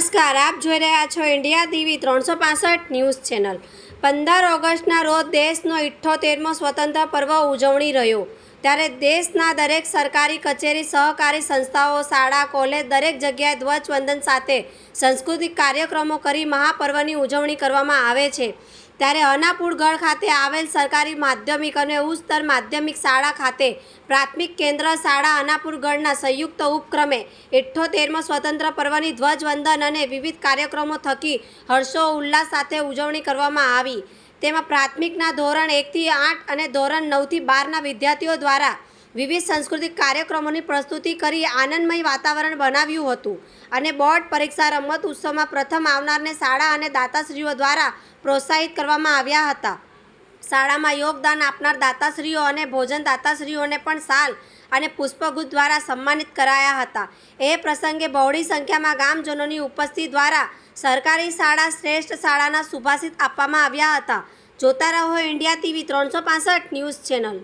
નમસ્કાર, આપ જોઈ રહ્યા છો ઇન્ડિયા ટીવી ત્રણસો પાસઠ ન્યૂઝ ચેનલ. પંદર ઓગસ્ટના રોજ દેશનો ઇઠ્ઠોતેરમો સ્વતંત્ર પર્વ ઉજવણી રહ્યો. ત્યારે દેશના દરેક સરકારી કચેરી, સહકારી સંસ્થાઓ, શાળા, કોલેજ, દરેક જગ્યાએ ધ્વજવંદન સાથે સાંસ્કૃતિક કાર્યક્રમો કરી મહાપર્વની ઉજવણી કરવામાં આવે છે. ત્યારે અનાપુરગઢ ખાતે આવેલ સરકારી માધ્યમિક અને ઉચ્ચતર માધ્યમિક શાળા ખાતે પ્રાથમિક કેન્દ્ર શાળા અનાપુરગઢના સંયુક્ત ઉપક્રમે ઇઠ્ઠોતેરમો સ્વતંત્ર પર્વની ધ્વજવંદન અને વિવિધ કાર્યક્રમો થકી હર્ષો ઉલ્લાસ સાથે ઉજવણી કરવામાં આવી. તેમાં પ્રાથમિકના ધોરણ એકથી આઠ અને ધોરણ નવથી બારના વિદ્યાર્થીઓ દ્વારા વિવિધ સાંસ્કૃતિક કાર્યક્રમોની પ્રસ્તુતિ કરી આનંદમય વાતાવરણ બનાવ્યું હતું અને બોર્ડ પરીક્ષા રમત ઉત્સવમાં પ્રથમ આવનારને શાળા અને દાતાશ્રીઓ દ્વારા પ્રોત્સાહિત કરવામાં આવ્યા હતા. શાળામાં યોગદાન આપનાર દાતાશ્રીઓ અને ભોજન દાતાશ્રીઓને પણ શાલ અને પુષ્પગુચ્છ દ્વારા સન્માનિત કરાયા હતા. એ પ્રસંગે બહોળી સંખ્યામાં ગામજનોની ઉપસ્થિતિ દ્વારા સરકારી શાળા શ્રેષ્ઠ શાળાના સુભાષિત આપવામાં આવ્યા હતા. જોતા રહો ઇન્ડિયા ટીવી ત્રણસો ન્યૂઝ ચેનલ.